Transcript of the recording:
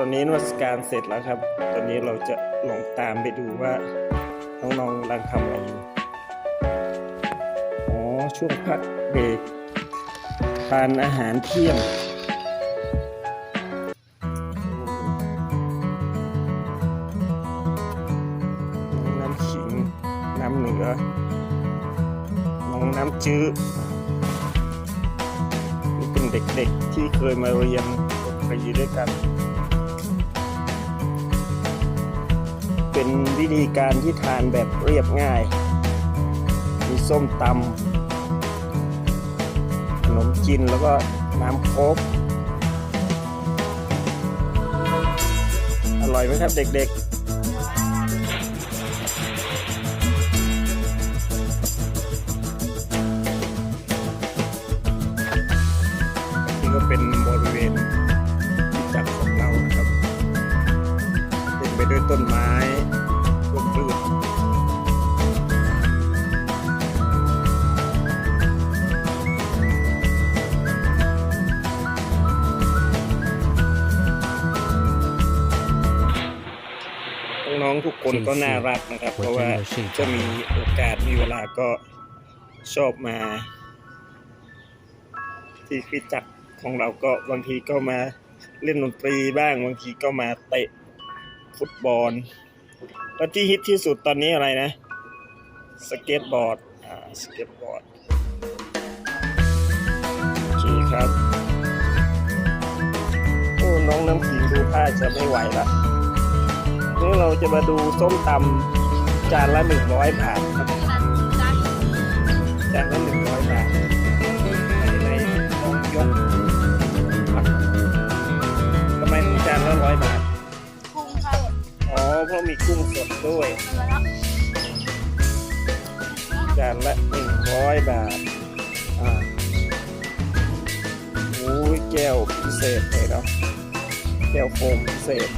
ตอนนี้นวัตการเสร็จแล้วครับ ตอนนี้เราจะลองตามไปดูว่าน้องๆกำลังทำอะไรอยู่ อ๋อ ช่วงพักเบรกทานอาหารเที่ยงน้ำขิง น้ำเหนือ น้องน้ำจื้อนี่เป็นเด็กๆที่เคยมาเรียนดนตรีด้วยกัน เป็นวิธีการที่ทานแบบเรียบง่าย มีส้มตำขนมจีนแล้วก็น้ำโค้กอร่อยไหมครับเด็กๆนี่ก็เป็นบริเวณ ต็มไปด้วยต้นไม้ร่มรื่นน้องๆทุกคนก็น่ารักนะครับ เพราะว่าจะมีโอกาสมีเวลาก็ชอบมา ที่คริจักรของเราก็บางทีก็มาเล่นดนตรีบ้างบางทีก็มาเตะ ฟุตบอล แล้วที่ฮิตที่สุดตอนนี้อะไรนะ สเก็ตบอร์ด อ่า สเก็ตบอร์ด โอเคครับ โอ้ น้องน้ำขิงดูท่าจะไม่ไหวละนี่เราจะมาดูส้มตำจานละหนึ่งร้อยบาท เพราะมีกุ้งสดด้วยจานละหนึ่งร้อยบาทอ่าโอ้ยแก้วพิเศษเลยเนาะแก้วโฟมพิเศษ